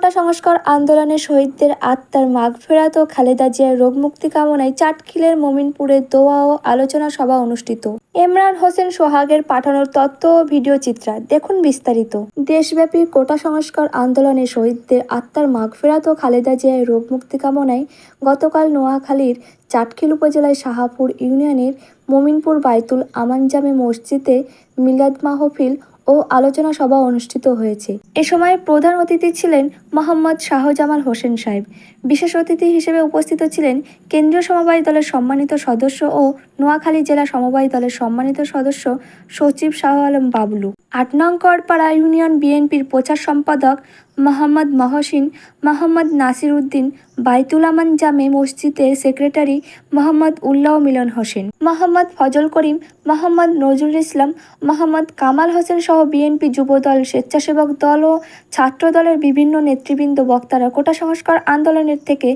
কোটা সংস্কার আন্দোলনে শহীদদের আত্মার মাগ ফেরাত ও খালেদা জিয়ার রোগমুক্তি কামনায় চাটখিলের মমিনপুরে দোয়া ও আলোচনা সভা অনুষ্ঠিত। ইমরান হোসেন সোহাগের পাঠানোর তথ্য ও ভিডিও চিত্রা। দেখুন বিস্তারিত। দেশব্যাপী কোটা সংস্কার আন্দোলনে শহীদদের আত্মার মাগ ফেরাত ও খালেদা জিয়ার রোগমুক্তি কামনায় গতকাল নোয়াখালীর চাটখিল উপজেলায় শাহাপুর ইউনিয়নের মমিনপুর বাইতুল আমান জামে মসজিদে মিলাদ মাহফিল ও আলোচনা সভা অনুষ্ঠিত হয়েছে। এ সময় প্রধান অতিথি ছিলেন মোহাম্মদ শাহজামাল হোসেন সাহেব। বিশেষ অতিথি হিসেবে উপস্থিত ছিলেন কেন্দ্রীয় সমবায় দলের সম্মানিত সদস্য ও নোয়াখালী জেলা সমবায় দলের সম্মানিত সদস্য সচিব শাহ আলম বাবলু। আট নং করপাড়া ইউনিয়ন বিএনপির প্রচার সম্পাদক মোহাম্মদ মহসিন, মোহাম্মদ নাসির উদ্দিন, বাইতুল আমান জামে মসজিদের সেক্রেটারি মোহাম্মদ উল্লাহ মিলন হোসেন, মোহাম্মদ ফজল করিম, মোহাম্মদ নজরুল ইসলাম, মোহাম্মদ কামাল হোসেন সহ বিএনপি যুবদল স্বেচ্ছাসেবক দল ও ছাত্র দলের বিভিন্ন নেতৃবৃন্দ, বক্তারা কোটা সংস্কার আন্দোলনের থেকে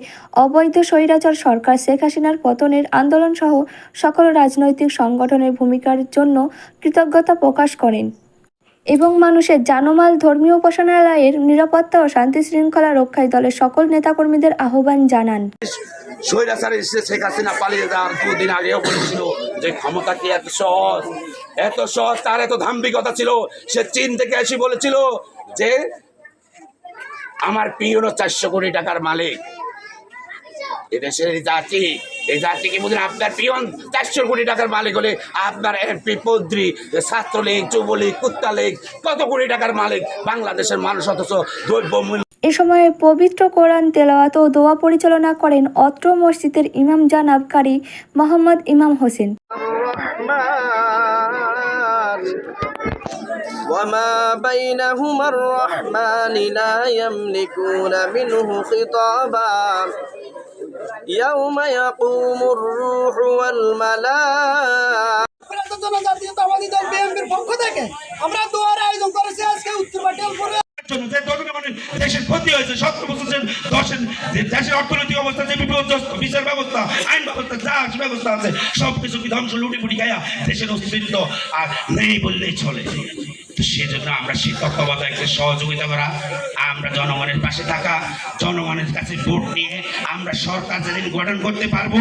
অবৈধ স্বৈরাচার সরকার শেখ হাসিনার পতনের আন্দোলন সহ সকল রাজনৈতিক সংগঠনের ভূমিকার জন্য কৃতজ্ঞতা প্রকাশ করেন। এবং মানুষের জানমাল ধর্মীয় উপাসনালয়ের নিরাপত্তা ও শান্তি শৃঙ্খলা রক্ষায় দলের সকল নেতাকর্মীদের আহ্বান জানান। স্বৈরাচারে শেখ হাসিনা পালিয়ে যাওয়ার দুদিন আগেও বলেছিল যে ক্ষমতা কি এত সহজ? এত সহজ, তার এত ধাম্বিকতা ছিল, সে চীন থেকে এসে বলেছিল যে, আমার পিওনো চারশো কোটি টাকার মালিক এদেশের এই জাতি এই জাতিকে বুঝলেন আপনার পিয়ন চারশো কোটি টাকার মালিক হলে আপনার এমপি মন্ত্রী ছাত্রলীগ যুবলীগ কুত্তালীগ কত কোটি টাকার মালিক বাংলাদেশের মানুষ অথচ দ্রব্যমূল্য এ সময় পবিত্র কোরআন তেলাওয়াত ও দোয়া পরিচালনা করেন অত্র মসজিদের ইমাম জানাব কারি মোহাম্মদ ইমাম হোসেন الرحمن وما بينهما الرحمن لا يملكون منه خطابا يوم يقوم الروح والملائكة আমরা জনজাতীয়তাবাদী দেশের ক্ষতি হয়েছে, সতেরো বছর যে দশের দেশের অর্থনৈতিক অবস্থা, যে বিপর্যস্ত বিচার ব্যবস্থা, আইন ব্যবস্থা, যা ব্যবস্থা আছে সব কিছু ধ্বংস লুটি ফুটি খাইয়া দেশের অস্তিত্ব আর নেই বললেই চলে। সেজন্য আমরা তত্ত্বাবধায়কদের সহযোগিতা করা, আমরা জনগণের পাশে থাকা, জনগণের কাছে ভোট নিয়ে আমরা সরকার যেদিন গঠন করতে পারব,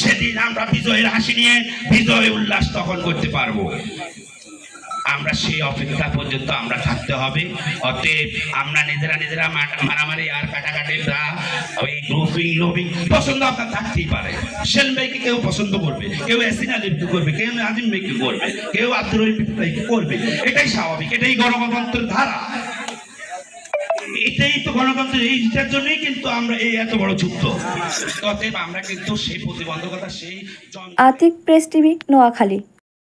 সেদিন আমরা বিজয়ের হাসি নিয়ে বিজয় উল্লাস তখন করতে পারব। আমরা সেই অপেক্ষা পর্যন্ত আমরা থাকতে হবে। অতএব আমরা নিজেরা নিজেরা মার- মারামারি আর কাটাকাটি ওই গ্রুপিং লোবিং পছন্দ আপনার থাকতেই পারে। সেন ভাইকে কেউ পছন্দ করবে, কেউ এসিন আলিমকে করবে, কেউ আজিম ভাইকে করবে, কেউ আব্দুল রহিম ভাইকে করবে। এটাই স্বাভাবিক, এটাই গণতন্ত্রের ধারা। এটাই তো গণতন্ত্রের এইটার জন্যই কিন্তু আমরা এই এত বড় যুদ্ধ। অতএব আমরা কিন্তু সেই প্রতিবন্ধকতা, সেই আতিক প্রেস টিভি, নোয়াখালী।